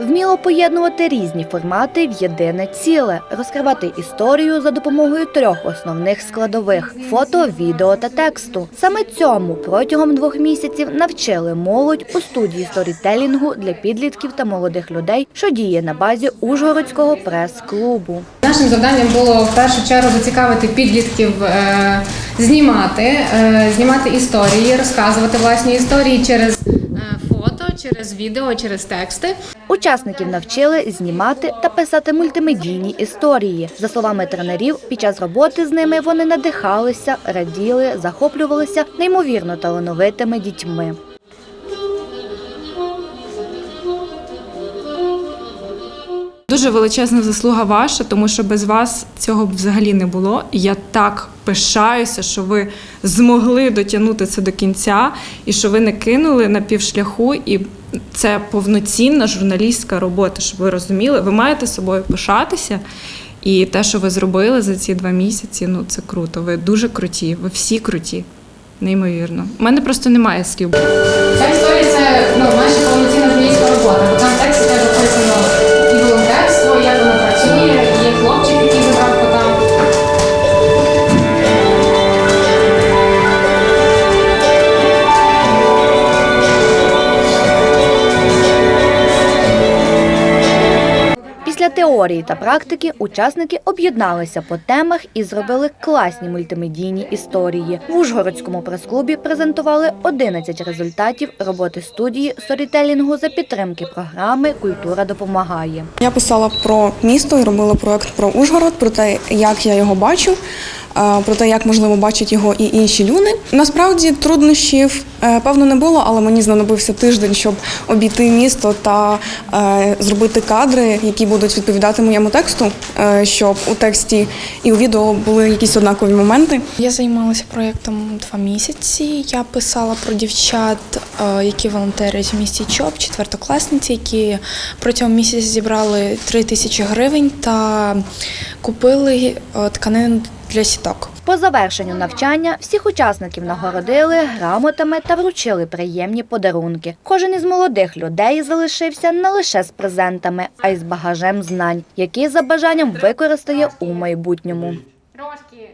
Вміло поєднувати різні формати в єдине ціле, розкривати історію за допомогою трьох основних складових фото, відео та тексту. Саме цьому протягом двох місяців навчили молодь у студії сторітелінгу для підлітків та молодих людей, що діє на базі Ужгородського прес-клубу. Нашим завданням було в першу чергу зацікавити підлітків е, знімати, е, знімати історії, розказувати власні історії через через відео, через тексти. Учасників навчили знімати та писати мультимедійні історії. За словами тренерів, під час роботи з ними вони надихалися, раділи, захоплювалися неймовірно талановитими дітьми. Дуже величезна заслуга ваша, тому що без вас цього б взагалі не було. Я так пишаюся, що ви змогли дотягнути це до кінця, і що ви не кинули на півшляху. І це повноцінна журналістська робота, щоб ви розуміли. Ви маєте собою пишатися. І те, що ви зробили за ці два місяці, ну це круто. Ви дуже круті, ви всі круті. Неймовірно. У мене просто немає слів. Ця історія це ну, наша повноцінна теорії та практики учасники об'єдналися по темах і зробили класні мультимедійні історії. В Ужгородському прес-клубі презентували 11 результатів роботи студії сторітелінгу за підтримки програми Культура допомагає. Я писала про місто і робила проект про Ужгород, про те, як я його бачу, про те, як можливо бачать його і інші люди. Насправді труднощів е, певно не було, але мені знадобився тиждень, щоб обійти місто та е, зробити кадри, які будуть відповідати моєму тексту, е, щоб у тексті і у відео були якісь однакові моменти. Я займалася проєктом два місяці. Я писала про дівчат, е, які волонтерять в місті ЧОП, четвертокласниці, які протягом місяця зібрали 3 тисячі гривень та купили е, тканину для сіток. По завершенню навчання всіх учасників нагородили грамотами та вручили приємні подарунки. Кожен із молодих людей залишився не лише з презентами, а й з багажем знань, які за бажанням використає у майбутньому. Трошки